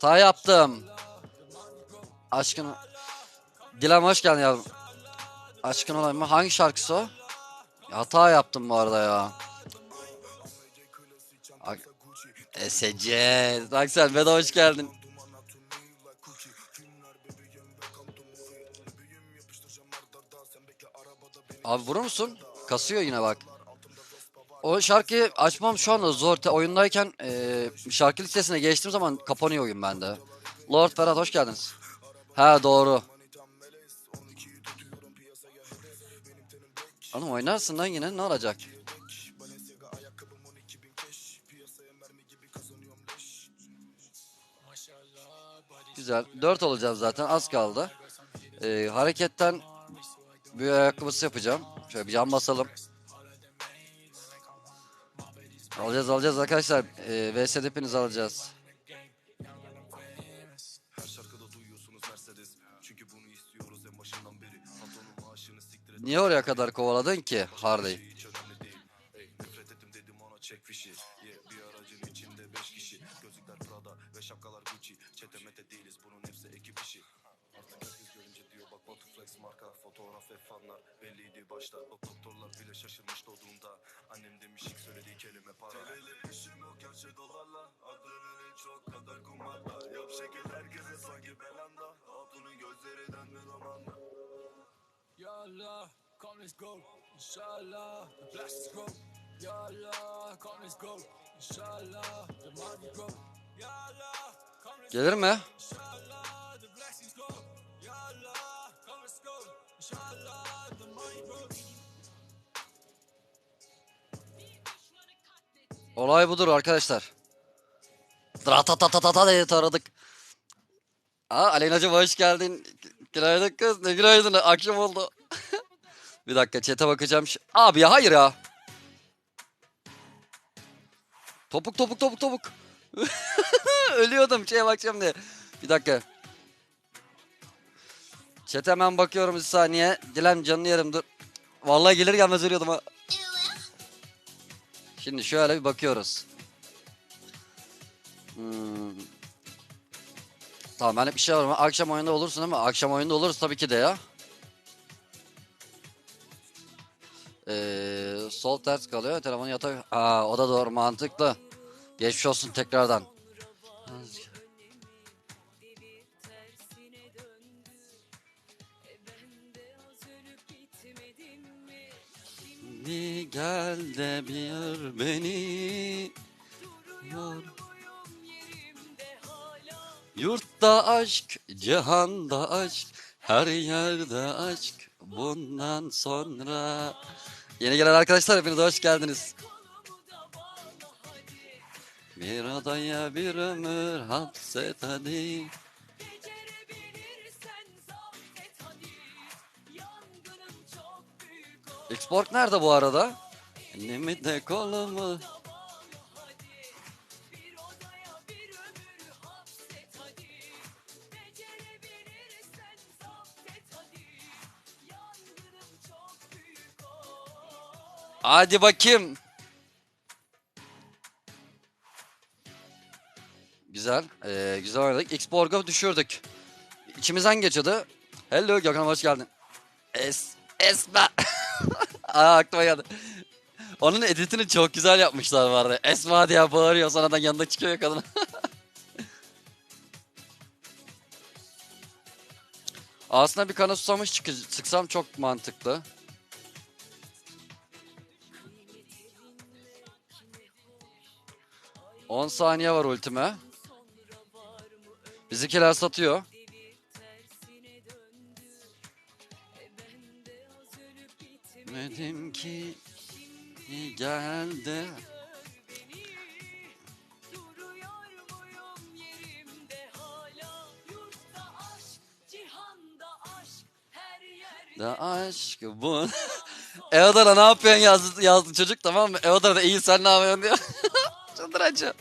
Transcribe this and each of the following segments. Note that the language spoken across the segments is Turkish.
Hata yaptım. Aşkın... Dilan hoş geldin yavrum. Aşkın olayım mı? Hangi şarkısı o? Hata yaptım bu arada ya. Esece. Bak sen Veda hoş geldin. Abi vurur musun? Kasıyor yine bak. O şarkıyı açmam şu anda zor. Te- Oyundayken eee şarkı listesine geçtiğim zaman kapanıyor oyun bende. Lord Ferhat hoş geldiniz. Ha doğru. Oğlum oynarsın lan yine ne olacak? Güzel. 4 olacağız zaten az kaldı. Ee, hareketten bir ayakkabısı yapacağım. Şöyle bir cam basalım. Alacağız alacağız arkadaşlar. Ee, VS'de hepiniz alacağız. Niye oraya kadar kovaladın ki Harley? hiç önemli değil. Ey nefret ettim dedim ona çek fişi. Ye bir aracın içinde beş kişi. Gözlükler Prada ve şapkalar Gucci. Çete mete değiliz bunun hepsi ekip işi. Artık herkes görünce diyor bak Batu Flex marka Fotoğraf ve fanlar belliydi başta kelime para Telelemişim o gerçek dolarla Adının en çok kadar kumarda Yap şekil herkese sanki belanda Hatunun gözleri döndü zamanla Ya Allah, come let's go. Inshallah, the blessings grow. Ya Allah, come let's go. Inshallah, the money grow. Ya Allah, let's Gelir mi? Olay budur arkadaşlar. Dratatatata diye taradık. Aa Aleyna'cım hoş geldin. Günaydın kız. Ne günaydın. Akşam oldu. bir dakika chat'e bakacağım. Abi ya hayır ya. Topuk topuk topuk topuk. Ölüyordum şeye bakacağım diye. Bir dakika. Chat'e hemen bakıyorum bir saniye. Dilan canını yerim dur. Vallahi gelir gelmez ölüyordum ha. Şimdi şöyle bir bakıyoruz. Hmm. Tamam ben bir şey var ama akşam oyunda olursun ama akşam oyunda oluruz tabii ki de ya. Ee, sol ters kalıyor telefonu yatak. Aa o da doğru mantıklı. Geçmiş olsun tekrardan. Gel de bir beni yor. Yurtta aşk, cihanda aşk, her yerde aşk. Bundan sonra... Yeni gelen arkadaşlar hepiniz hoş geldiniz. Bir adaya bir ömür hapset hadi. Xborg nerede bu arada? Elimi de kolumu. Hadi bakayım. Güzel. Ee, güzel oynadık. Xborg'u düşürdük. İçimizden geçiyordu. Hello Gökhan hoş geldin. Es Esma. Aa aklıma geldi. Onun editini çok güzel yapmışlar vardı. Esma diye bağırıyor sonradan yanında çıkıyor kadın. Aslında bir kana susamış çıkı- çok mantıklı. On saniye var ultime. Bizimkiler satıyor. Cihanda aşk Her yerde Da aşk bu. Eodara ne yapıyorsun yazdı, yazdı çocuk tamam mı? Eodara da iyi sen ne yapıyorsun diyor. Çıldıracağım.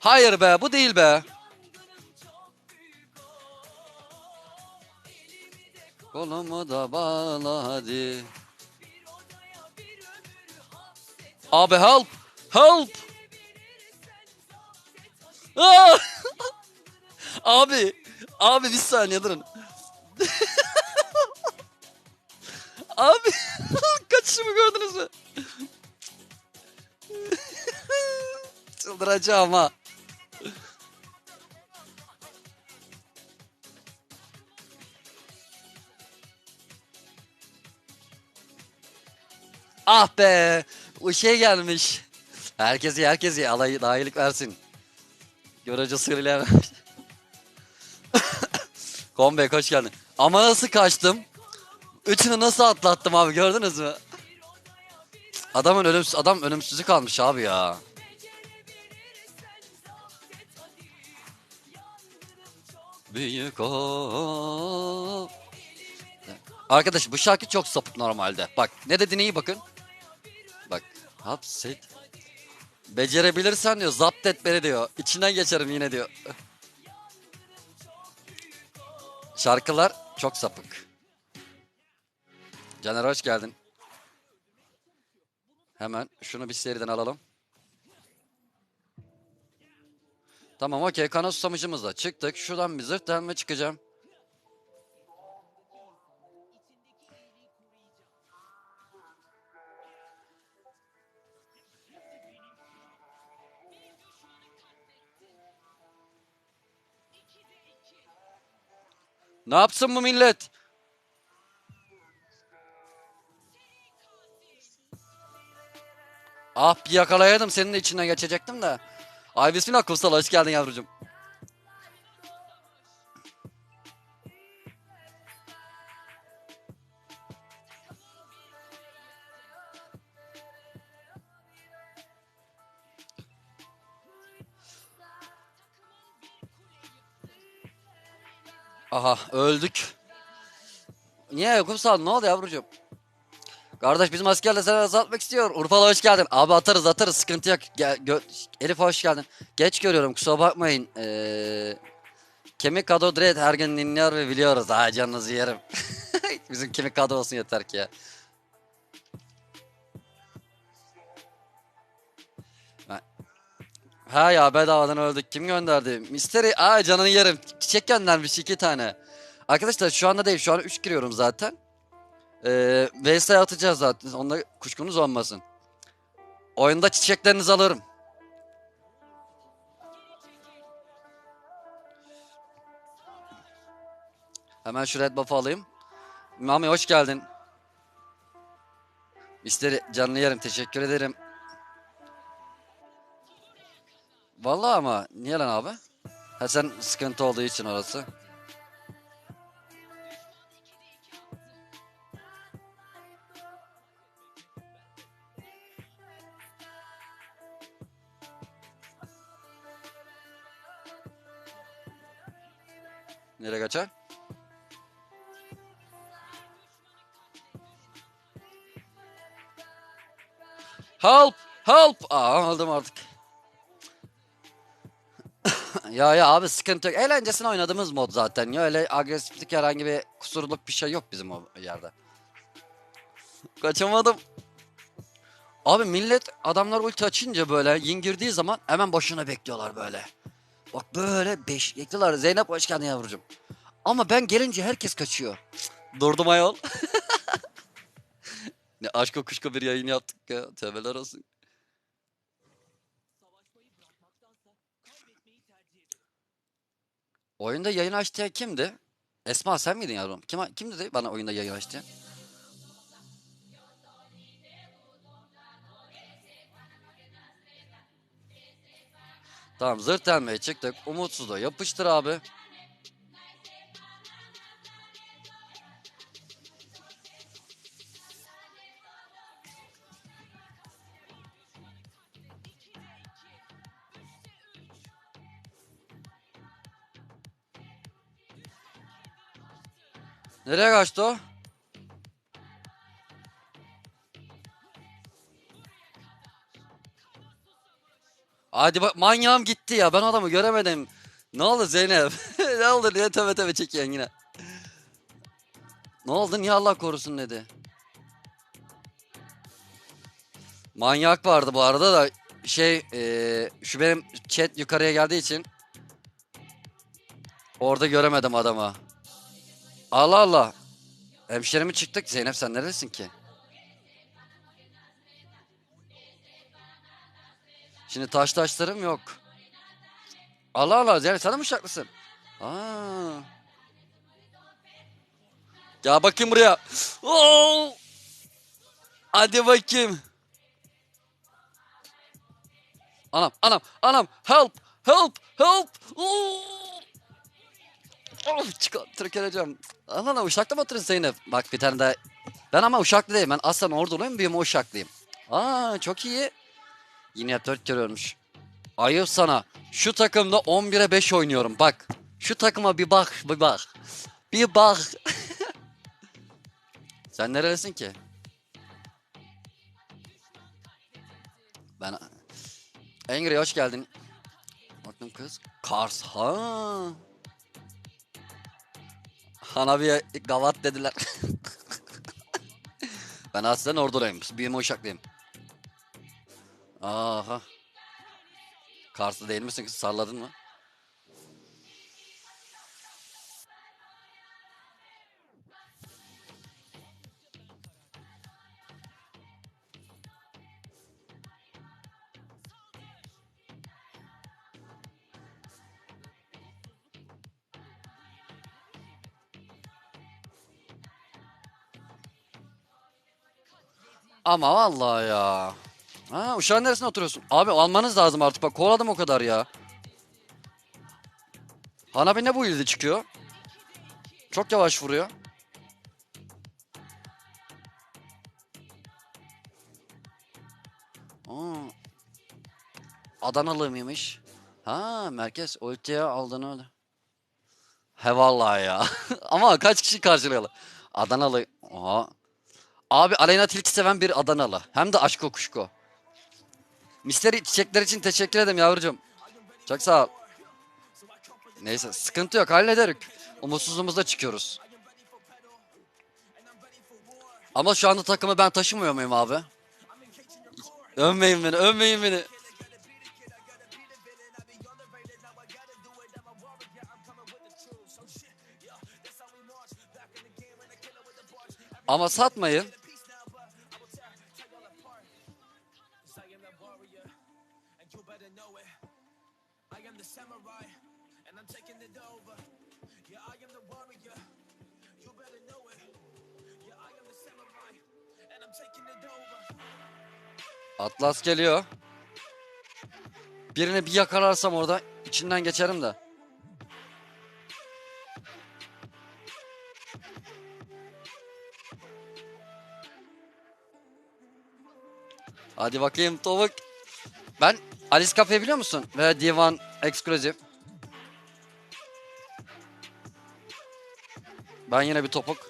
Hayır be bu değil be. Kolumu da bağla hadi. Abi help! Help! Abi! Abi bir saniye durun. abi! Kaçışımı gördünüz mü? Çıldıracağım ha. Ah be! O şey gelmiş. Herkes iyi, herkes iyi. Allah daha versin. Görece sığırıyla vermiş. Kombek hoş geldin. Ama nasıl kaçtım? Üçünü nasıl atlattım abi gördünüz mü? Adamın ölümsüz adam ölümsüzlük kalmış abi ya. Büyük o. Arkadaş bu şarkı çok sapık normalde. Bak ne dediğine iyi bakın. Hapset. Becerebilirsen diyor zapt et beni diyor. İçinden geçerim yine diyor. Şarkılar çok sapık. Caner hoş geldin. Hemen şunu bir seriden alalım. Tamam okey kana susamışımızla çıktık. Şuradan bir zırt delme çıkacağım. Ne yapsın bu millet? Ah bir yakalayaydım senin de içinden geçecektim de. Ay bismillah Kumsal hoş geldin yavrucuğum. Aha öldük. Niye Kumsal ne oldu yavrucuğum? Kardeş bizim askerle seni azaltmak istiyor. Urfalı hoş geldin. Abi atarız atarız sıkıntı yok. Gel, Elif hoş geldin. Geç görüyorum kusura bakmayın. Ee, kemik kadro dread her gün dinliyor ve biliyoruz. Ha canınızı yerim. bizim kemik kadro olsun yeter ki ya. Ha ya bedavadan öldük. Kim gönderdi? Mystery. Aa canını yerim. Çiçek göndermiş iki tane. Arkadaşlar şu anda değil. Şu an 3 giriyorum zaten. Ee, VS atacağız zaten. Onda kuşkunuz olmasın. Oyunda çiçeklerinizi alırım. Hemen şu red buff'ı alayım. Mami hoş geldin. Misteri canlı yerim. Teşekkür ederim. Vallahi ama niye lan abi? Ha sen sıkıntı olduğu için orası. Ya ya abi sıkıntı yok. Eğlencesine oynadığımız mod zaten. Ya öyle agresiflik herhangi bir kusurluk bir şey yok bizim o yerde. Kaçamadım. Abi millet adamlar ulti açınca böyle yin girdiği zaman hemen boşuna bekliyorlar böyle. Bak böyle beş bekliyorlar. Zeynep hoş geldin yavrucuğum. Ama ben gelince herkes kaçıyor. Durdum ayol. ne aşk kuşku bir yayın yaptık ya. Tövbeler olsun. Oyunda yayın açtığı kimdi? Esma sen miydin yavrum? Kim, kim dedi bana oyunda yayın açtı? Tamam zırt delmeye çıktık. Umutsuz da yapıştır abi. Nereye kaçtı o? Hadi bak manyağım gitti ya ben adamı göremedim. Ne oldu Zeynep? ne oldu diye tövbe tövbe çekiyorsun yine. Ne oldu? Niye Allah korusun dedi. Manyak vardı bu arada da şey eee, şu benim chat yukarıya geldiği için orada göremedim adamı. Allah Allah. Hemşire mi çıktık? Zeynep sen neredesin ki? Şimdi taş taşlarım yok. Allah Allah Zeynep sen de mi uşaklısın? Aa. Gel bakayım buraya. Oo! Hadi bakayım. Anam, anam, anam. Help, help, help. Oo! Of, çıkartırken Allah Uşak'ta mı oturuyorsun Zeynep? Bak bir tane daha. Ben ama Uşaklı değilim. Ben aslen Orduluyum. Büyüme Uşaklıyım. Aa çok iyi. Yine 4 kere ölmüş. Ayıp sana. Şu takımda 11'e 5 oynuyorum. Bak. Şu takıma bir bak. Bir bak. Bir bak. Sen nerelisin ki? Ben... Angry hoş geldin. Baktım kız. Kars. Ha. Hana bir gavat dediler. ben aslen orduluyum. Büyüme uşaklıyım. Aha. Karslı değil misin kız? Salladın mı? Ama vallahi ya. Ha uşağın neresine oturuyorsun? Abi almanız lazım artık bak kovaladım o kadar ya. Hanabi ne bu ilde çıkıyor? Çok yavaş vuruyor. Aa. Adanalı mıymış? Ha merkez ultiye aldığını öyle. He vallahi ya. Ama kaç kişi karşılayalım? Adanalı. Abi Aleyna Tilki seven bir Adanalı. Hem de aşko kuşko. Misteri çiçekler için teşekkür ederim yavrucuğum. Çok sağ ol. Neyse sıkıntı yok hallederik. Umutsuzluğumuzda çıkıyoruz. Ama şu anda takımı ben taşımıyor muyum abi? Övmeyin beni, övmeyin beni. Ama satmayın. Atlas geliyor. Birini bir yakalarsam orada içinden geçerim de. Hadi bakayım tavuk. Ben Alice Cafe biliyor musun? Ve Divan Exclusive. Ben yine bir topuk.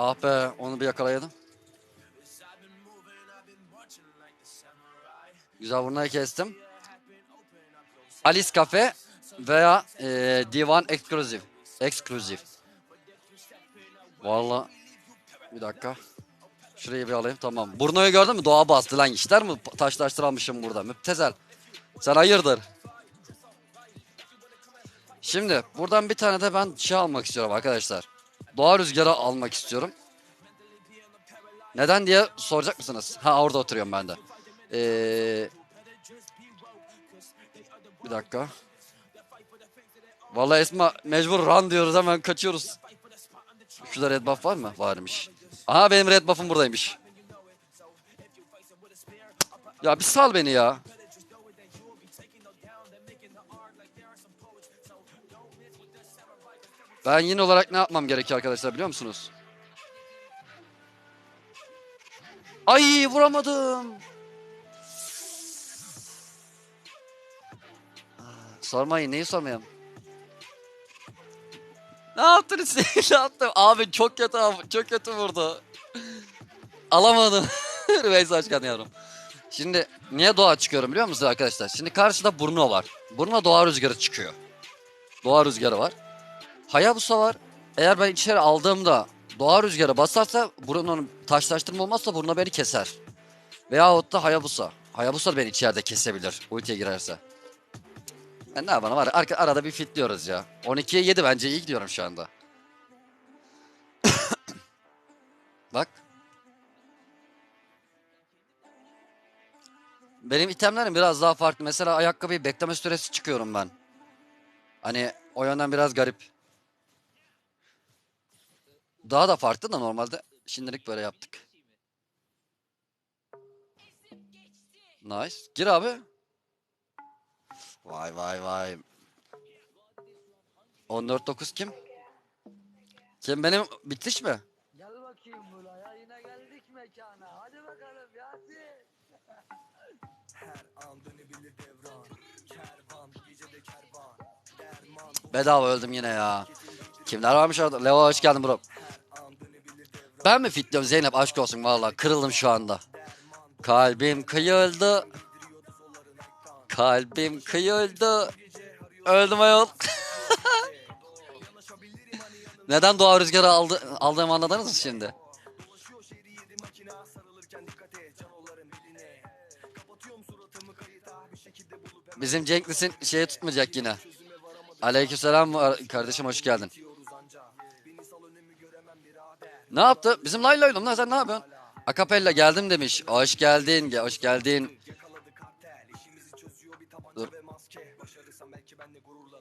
Ah be onu bir yakalayalım. Güzel burnayı kestim. Alice Cafe veya e, Divan Exclusive. Exclusive. Valla. Bir dakika. Şurayı bir alayım tamam. Burnoyu gördün mü? Doğa bastı lan işler mi? Taş taşlar almışım burada. Müptezel. Sen hayırdır? Şimdi buradan bir tane de ben şey almak istiyorum arkadaşlar. Doğa rüzgarı almak istiyorum. Neden diye soracak mısınız? Ha orada oturuyorum ben de. Ee, bir dakika. Vallahi Esma mecbur run diyoruz hemen kaçıyoruz. Şurada red buff var mı? Varmış. Aha benim red buff'um buradaymış. Ya bir sal beni ya. Ben yine olarak ne yapmam gerekiyor arkadaşlar biliyor musunuz? Ay vuramadım. Sormayın neyi sormayayım? Ne yaptınız? ne yaptım? Abi çok kötü abi. Çok kötü vurdu. Alamadım. Hoş geldin yavrum. Şimdi niye doğa çıkıyorum biliyor musunuz arkadaşlar? Şimdi karşıda Burno var. Burno doğa rüzgarı çıkıyor. Doğa rüzgarı var. Hayabusa var. Eğer ben içeri aldığımda doğa rüzgarı basarsa Burno'nun taşlaştırma olmazsa Burno beni keser. Veyahut da Hayabusa. Hayabusa beni içeride kesebilir ultiye girerse. Ben ne yapalım var arka, arada bir fitliyoruz ya. 12'ye 7 bence iyi gidiyorum şu anda. Bak. Benim itemlerim biraz daha farklı. Mesela ayakkabıyı bekleme süresi çıkıyorum ben. Hani o yönden biraz garip. Daha da farklı da normalde. Şimdilik böyle yaptık. Nice. Gir abi. Vay vay vay. 14-9 kim? Kim benim bitiş mi? Gel bakayım buraya yine geldik mekana. Hadi bakalım Yasin. Her an dönebilir devran Kervan bu gece de kervan Derman Bedava öldüm yine ya. Kimler varmış orada? Leo hoş geldin bro. Ben mi fitliyorum Zeynep aşk olsun valla kırıldım şu anda. Kalbim kıyıldı. Kalbim kıyıldı. Öldüm ayol. Neden doğa rüzgarı aldı, aldığımı anladınız mı şimdi? Bizim Cenklis'in şeyi tutmayacak yine. Aleykümselam kardeşim hoş geldin. Ne yaptı? Bizim Layla oğlum lan sen ne yapıyorsun? Akapella geldim demiş. Hoş geldin, ge- hoş geldin. Dur.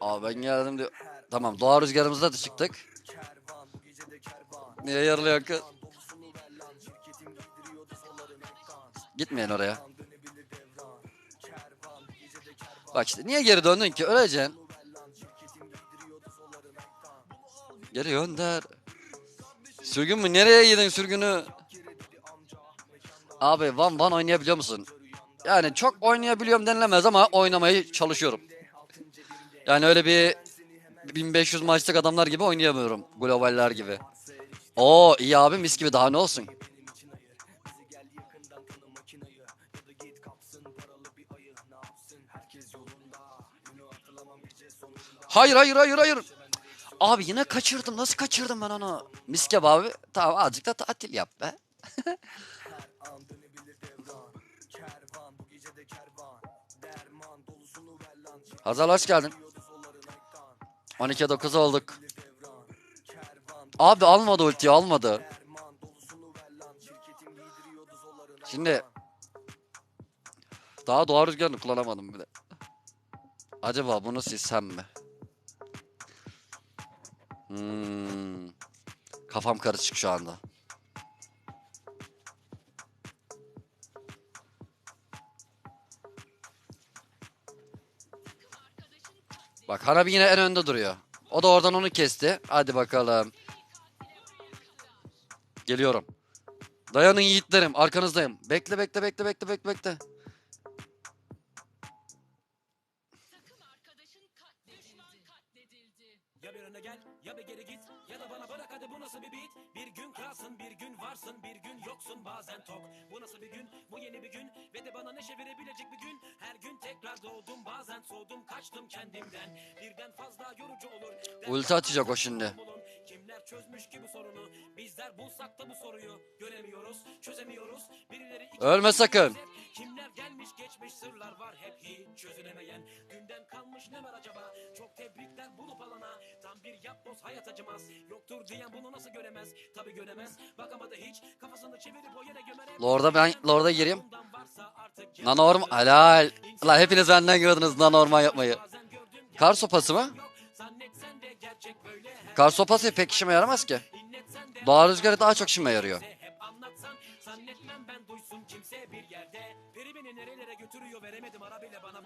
Aa ben geldim diyor. Tamam doğa rüzgarımızda da çıktık. Niye yarılıyor kız? Gitmeyin oraya. Bak işte niye geri döndün ki? Öleceksin. Geri gönder. Sürgün mü? Nereye yedin sürgünü? Abi Van Van oynayabiliyor musun? Yani çok oynayabiliyorum denilemez ama oynamaya çalışıyorum. Yani öyle bir 1500 maçlık adamlar gibi oynayamıyorum. Globaller gibi. Oo iyi abi mis gibi daha ne olsun? Hayır hayır hayır hayır. Abi yine kaçırdım. Nasıl kaçırdım ben onu? Miskep abi. Tamam azıcık da tatil yap be. Hazal hoş geldin. Şirketiyordu solların ekran 12'ye 9 olduk. Abi almadı ultiyi almadı. Şimdi daha doğa rüzgarını kullanamadım bile. Acaba bunu silsem mi? Hmm. Kafam karışık şu anda. Bak Hanabi yine en önde duruyor. O da oradan onu kesti. Hadi bakalım. Geliyorum. Dayanın yiğitlerim. Arkanızdayım. Bekle bekle bekle bekle bekle bekle. Kralsın bir gün varsın bir gün yoksun bazen tok. Bu nasıl bir gün? Bu yeni bir gün. Ve de bana neşe verebilecek bir gün. Her gün tekrar doğdum bazen soğudum kaçtım kendimden. Birden fazla yorucu olur Ulti atacak o şimdi. Kimler çözmüş ki bu sorunu? Bizler bulsak da bu soruyu. Göremiyoruz çözemiyoruz. Birileri Ölme sakın. Kimler gelmiş geçmiş sırlar var hep hiç çözülemeyen. Günden kalmış ne var acaba? Çok tebrikler bulup alana bir yapboz hayat acımaz Yoktur diyen bunu nasıl göremez Tabi göremez bakamadı hiç Kafasını çevirip o yere gömer. Lord'a ben Lord'a gireyim. Nanorm helal. Lan hepiniz benden gördünüz nanormal yapmayı. Kar sopası mı? Kar sopası pek işime yaramaz ki. Doğa rüzgarı daha çok işime yarıyor. zannetmem ben duysun kimse bir yerde Peri beni nerelere götürüyor veremedim ara bile bana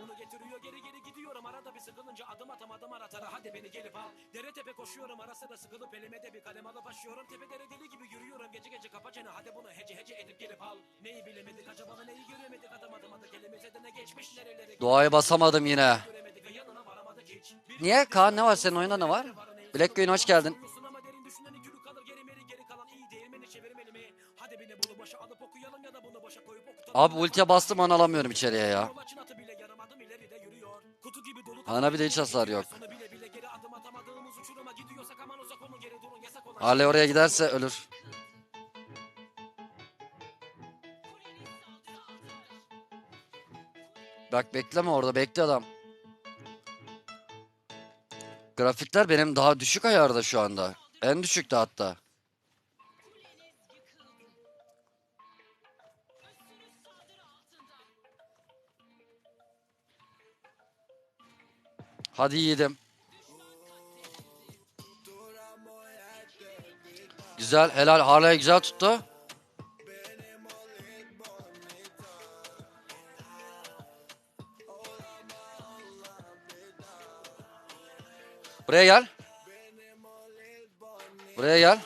arada bir sıkılınca adım atamadım aratara hadi beni gelip al. Dere tepe koşuyorum ara sıra sıkılıp elime de bir kalem alıp aşıyorum. Tepelere deli gibi yürüyorum gece gece kapa çene. Hadi bunu hece hece edip gelip al. Neyi bilemedik acaba da neyi göremedik? Adam adım adı elimize de ne geçmiş nerelere Doğayı basamadım yine. göremedik? Yanına varamadık hiç. Niye? Kaan ne var? senin oyunda ne var? Black Queen hoş geldin. Abi ultiye bastım onu alamıyorum içeriye ya. Uzak olun geri durun yasak olan. Harley oraya giderse ölür. Bak bekleme orada bekle adam. Grafikler benim daha düşük ayarda şu anda. En düşükte hatta. Hadi yiğidim. Güzel helal Harley güzel tuttu. Buraya gel. Buraya gel.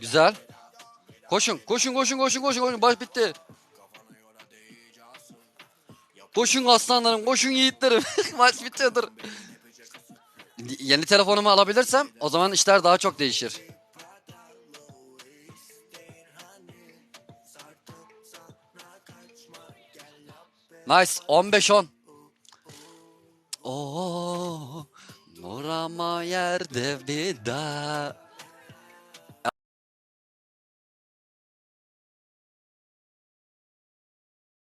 Güzel. Koşun, koşun, koşun, koşun, koşun, koşun. Baş bitti. Koşun aslanlarım, koşun yiğitlerim. Maç bitiyordur. Yeni telefonumu alabilirsem o zaman işler daha çok değişir. Nice 15-10. Oo, Nurama yerde bir daha.